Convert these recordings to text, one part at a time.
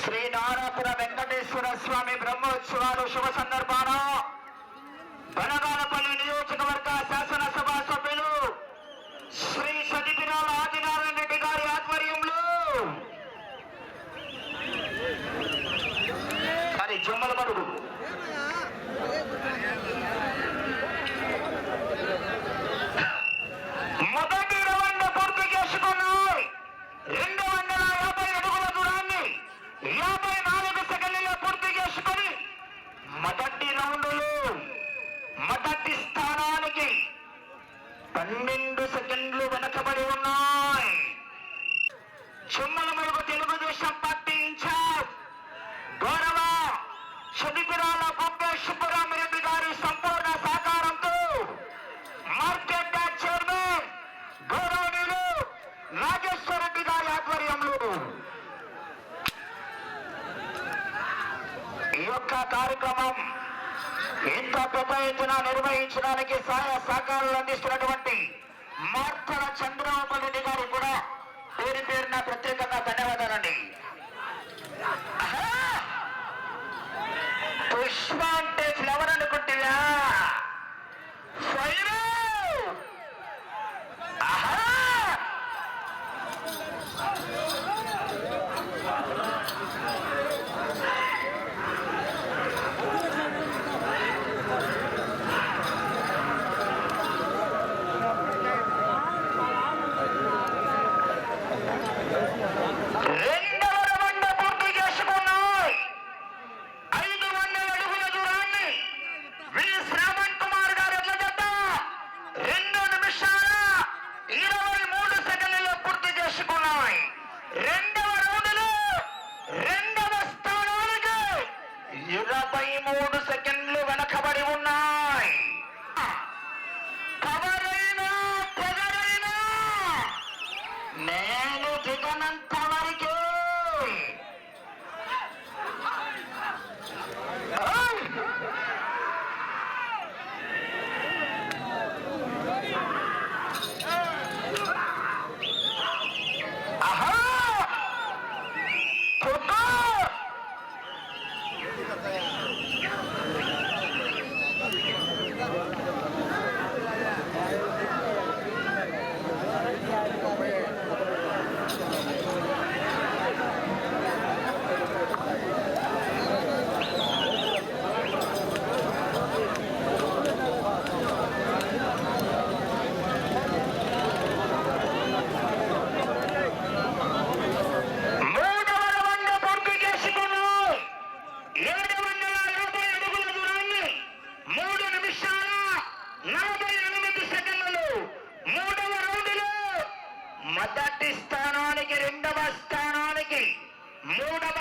శ్రీ నారాపుర వెంకటేశ్వర స్వామి బ్రహ్మోత్సవాలు శుభ సందర్భాన బనగానపల్లి నియోజకవర్గ శాసనసభ సభ్యులు శ్రీ సతిపినాల ఆదినారాయణ రెడ్డి గారి ఆధ్వర్యంలో మరి జమ్మల మడుగు మొదటి రౌండ్ పూర్తి చేసుకున్నాయి రెండు వందల యాభై అడుగుల దూరాన్ని యాభై నాలుగు సెకండ్లలో పూర్తి చేసుకొని మొదటి రౌండ్లో మొదటి స్థానానికి పన్నెండు సెకండ్లు వెనకబడి ఉన్నాయి. చుమ్మల మరుగు తెలుగుదేశం పార్టీ ఇన్ఛార్జ్ గౌరవ సుదిపురాల సుబ్బరామిరెడ్డి గారి సంపూర్ణ సహకారంతో మార్కెట్ యార్డ్ చైర్మన్ గౌరవనీయులు నాగేశ్వర రెడ్డి గారి ఆధ్వర్యంలో ఈ యొక్క కార్యక్రమం ఇంత పెద్ద ఎత్తున నిర్వహించడానికి సహాయ సహకారాలు అందిస్తున్నటువంటి మార్తల చంద్రబాబు రెడ్డి గారు కూడా పేరు పేరున ప్రత్యేకంగా ధన్యవాదాలండి. Thank you. మొదటి స్థానానికి రెండవ స్థానానికి మూడవ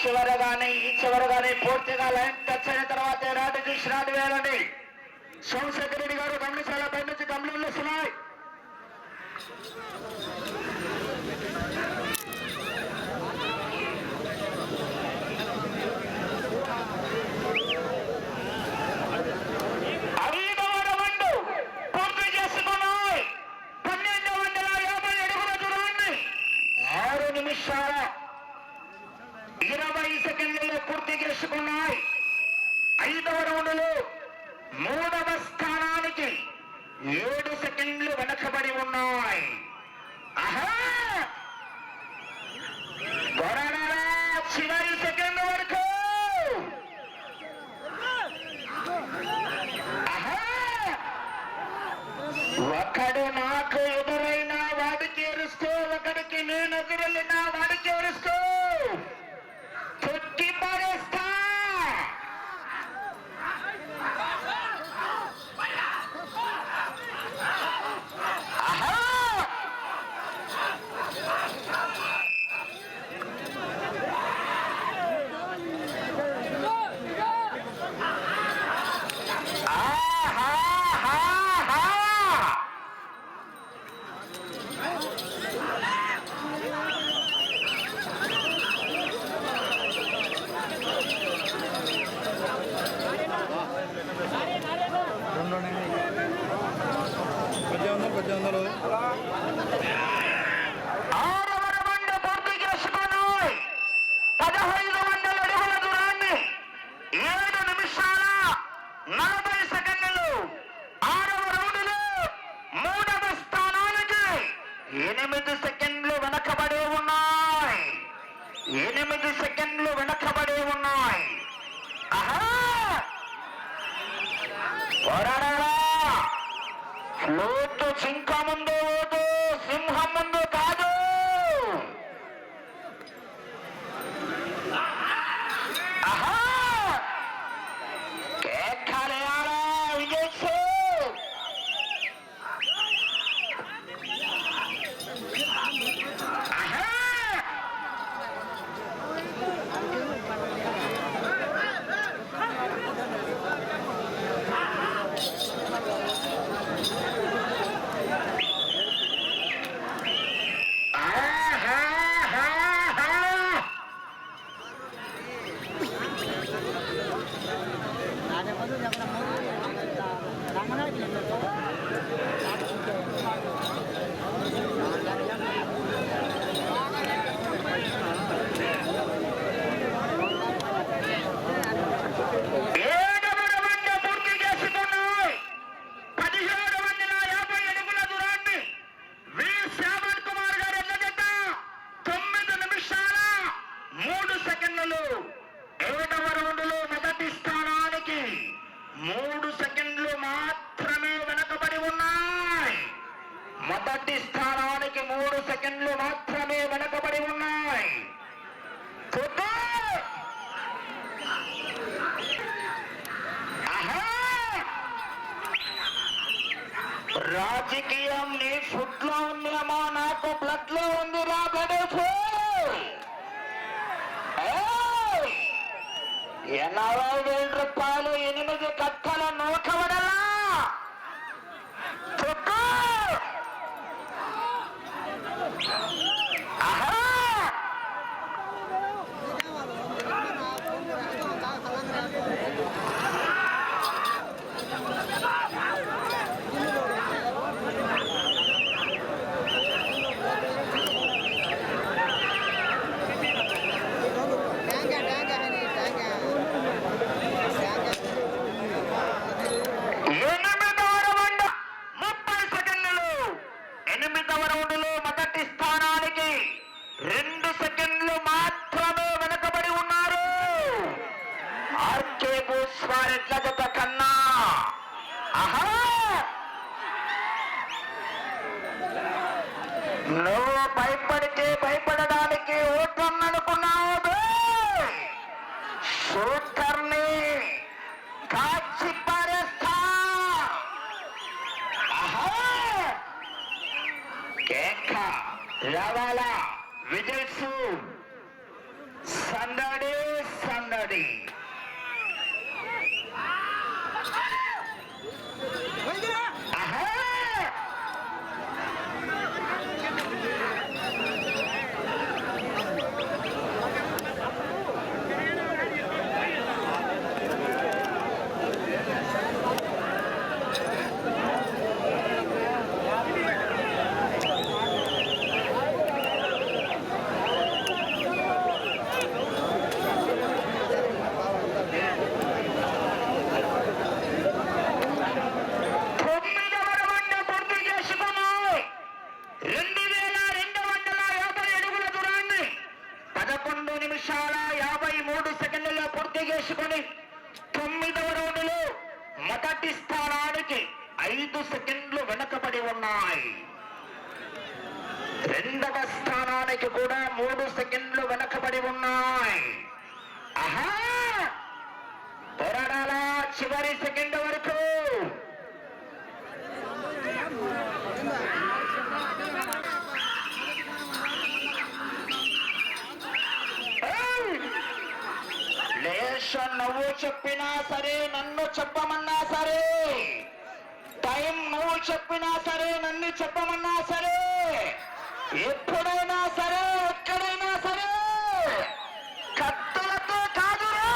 చివర ఈ చివర కానీ పూర్తిగా లైన్ టచ్ అయిన తర్వాత ఎలాంటి చూసినాడు వేయాలని సోమశేఖర్ రెడ్డి గారు గమనించాల? పై నుంచి గమనంలో వస్తున్నాయి. ఏడు సెకండ్లు వెనకబడి ఉన్నాయి. ఎనిమిది సెకండ్లు వెనకబడి ఉన్నాయి. ఎనిమిది సెకండ్లు వెనకబడి ఉన్నాయి. పోరాడారా చింక ముందు సింహం ముందు ಏನಾವ ಹೇಳ್ರಪ್ಪ ನಿಮಗೆ ಕಥೆ పదకొండవ మొదటి స్థానానికి రెండు సెకండ్లు మాత్రమే వెనకబడి ఉన్నారు. ఆర్కే భూస్వారెట్ల జత కన్నా. అహా చేసుకుని తొమ్మిదవ రౌండ్లో మొదటి స్థానానికి ఐదు సెకండ్లు వెనకబడి ఉన్నాయి. రెండవ స్థానానికి కూడా మూడు సెకండ్లు వెనకబడి ఉన్నాయి. ఆహా! పొరడాల? చివరి సెకండ్ చెప్పినా సరే నన్ను చెప్పమన్నా సరే. టైం నువ్వు చెప్పినా సరే నన్ను చెప్పమన్నా సరే. ఎప్పుడైనా సరే ఎక్కడైనా సరే. కత్తులతో కాదురా.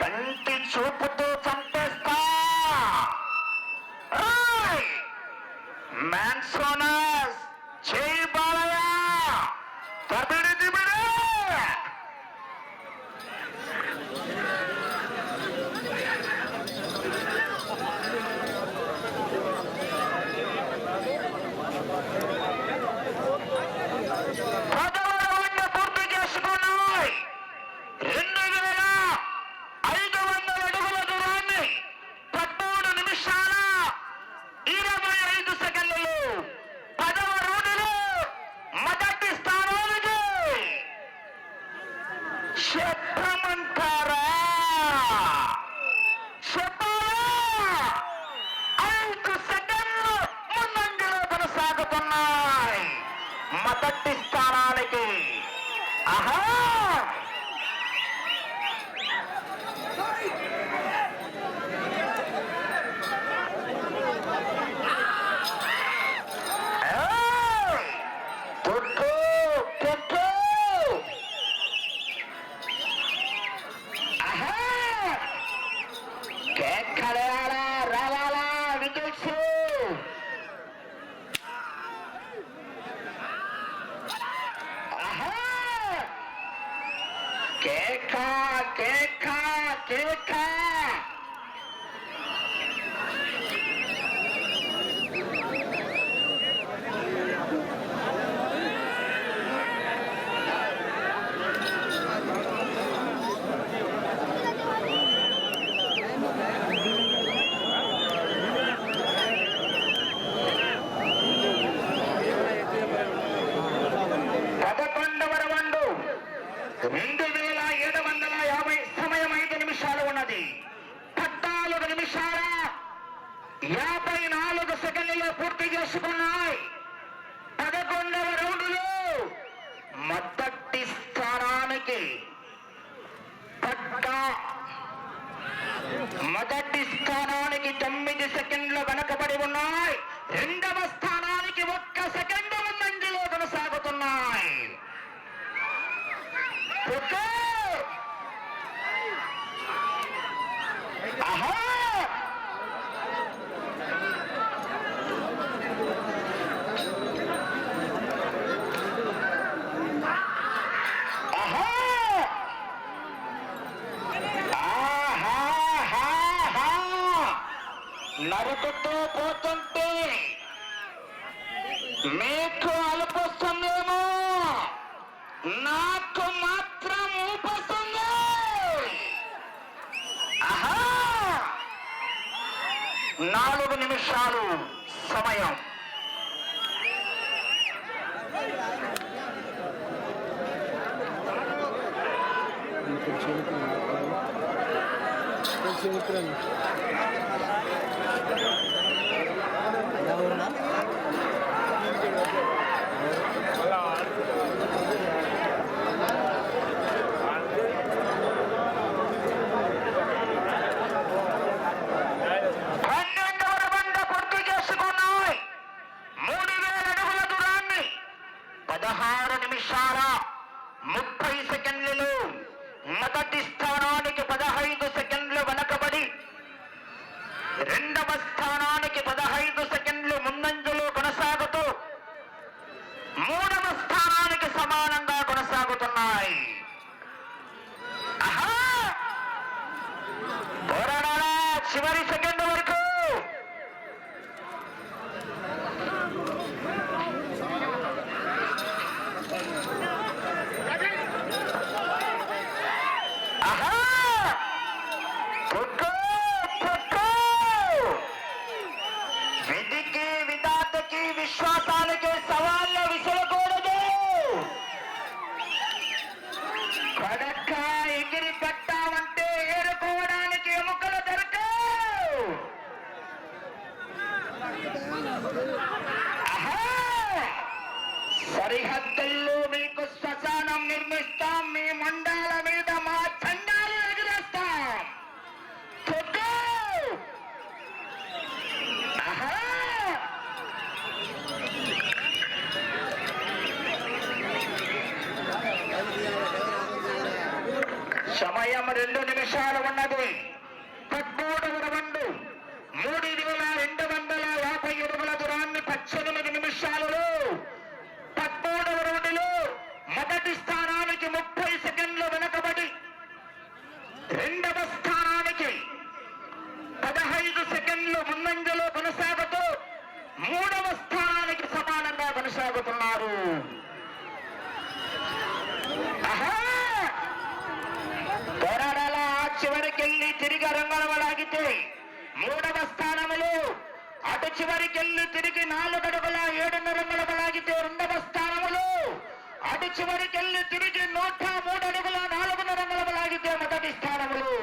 కంటి చూపుతో చంపేస్తా. మ్యాన్సోనా నాలుగు నిమిషాలు సమయం. ప్రహార నిమిషాల ముప్పై సమయం రెండు నిమిషాలు ఉన్నది పద్మూడవ రౌండు మూడు వేల రెండు వందల యాభై అడుగుల దూరాన్ని పద్దెనిమిది నిమిషాలలో పద్మూడవ రౌండులో మొదటి స్థానానికి ముప్పై సెకండ్లు వెనకబడి రెండవ స్థానానికి పదహైదు సెకండ్లు ముందంజలో కొనసాగుతూ మూడవ స్థానానికి సమానంగా కొనసాగుతున్నారు ఆహా! పోరాడాల చివరికెళ్ళి తిరిగి రంగంలాగితే మూడవ స్థానములో అటు చివరికెళ్ళి తిరిగి నాలుగు అడుగుల ఏడున్నర రంగులలాగితే రెండవ స్థానములో అటు చివరికెళ్ళి తిరిగి నూట మూడు అడుగుల నాలుగున్నర రంగులలాగితే మొదటి స్థానములు.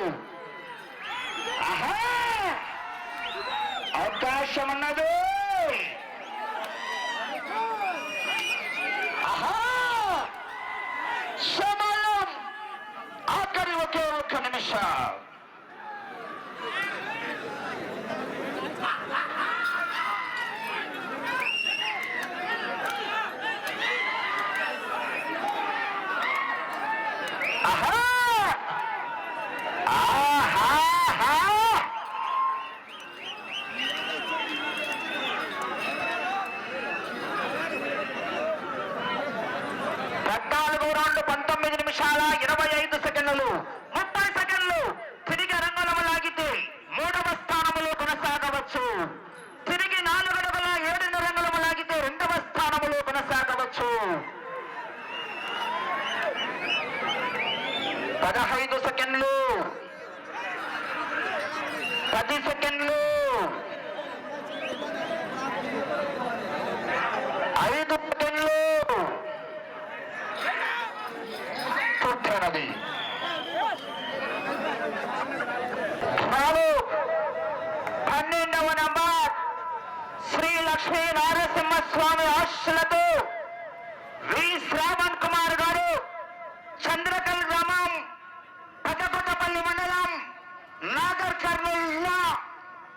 అవకాశం ఉన్నది. సమయం ఆఖరి ఒకే ఒక్క నిమిషం ఆహా! ఆహాహా! పద్నాలుగు రౌండ్లు పంతొమ్మిది నిమిషాల ఇరవై ఐదు సెకండ్లు ముప్పై సెకండ్లు తిరిగి రంగంలో లాగితే మూడవ స్థానములో కొనసాగవచ్చు తిరిగి నాలుగు అడుగుల ఏడున్నర రంగులము లాగితే రెండవ స్థానములో కొనసాగవచ్చు పదహైదు సెకండ్లు పది సెకండ్లు. ఐదు సెకండ్లు. పుట్టినది పన్నెండవ నంబర్. శ్రీ లక్ష్మీ నారసింహస్వామి ఆశలతో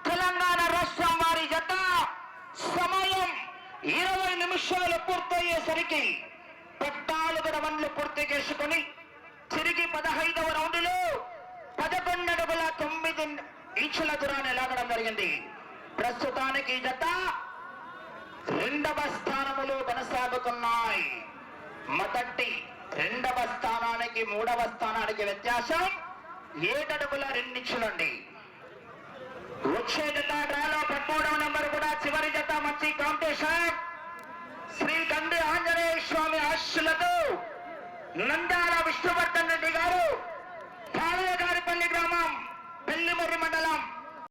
తెలంగాణ రాష్ట్రం వారి జత సమయం ఇరవై నిమిషాలు పూర్తయ్యేసరికి పద్నాలుగు రౌండ్లు పూర్తి చేసుకుని తిరిగి పదహైదవ రౌండ్లో పదకొండు అడుగుల తొమ్మిది ఇంచుల దూరాన్ని లాగడం జరిగింది. ప్రస్తుతానికి జత రెండవ స్థానములో కొనసాగుతున్నాయి. మొదటి రెండవ స్థానానికి మూడవ స్థానానికి వ్యత్యాసం ఏడడుగుల రెండించులండి. వచ్చే జత డ్రాలో పదమూడవ నెంబర్ కూడా చివరి జత మంచి కాంపిటీషన్. శ్రీ గండి ఆంజనేయ స్వామి ఆశులతో నంద్యాల విష్ణువర్ధన్ రెడ్డి గారు పాలయగారిపల్లి గ్రామం పెళ్ళిమర్రి మండలం.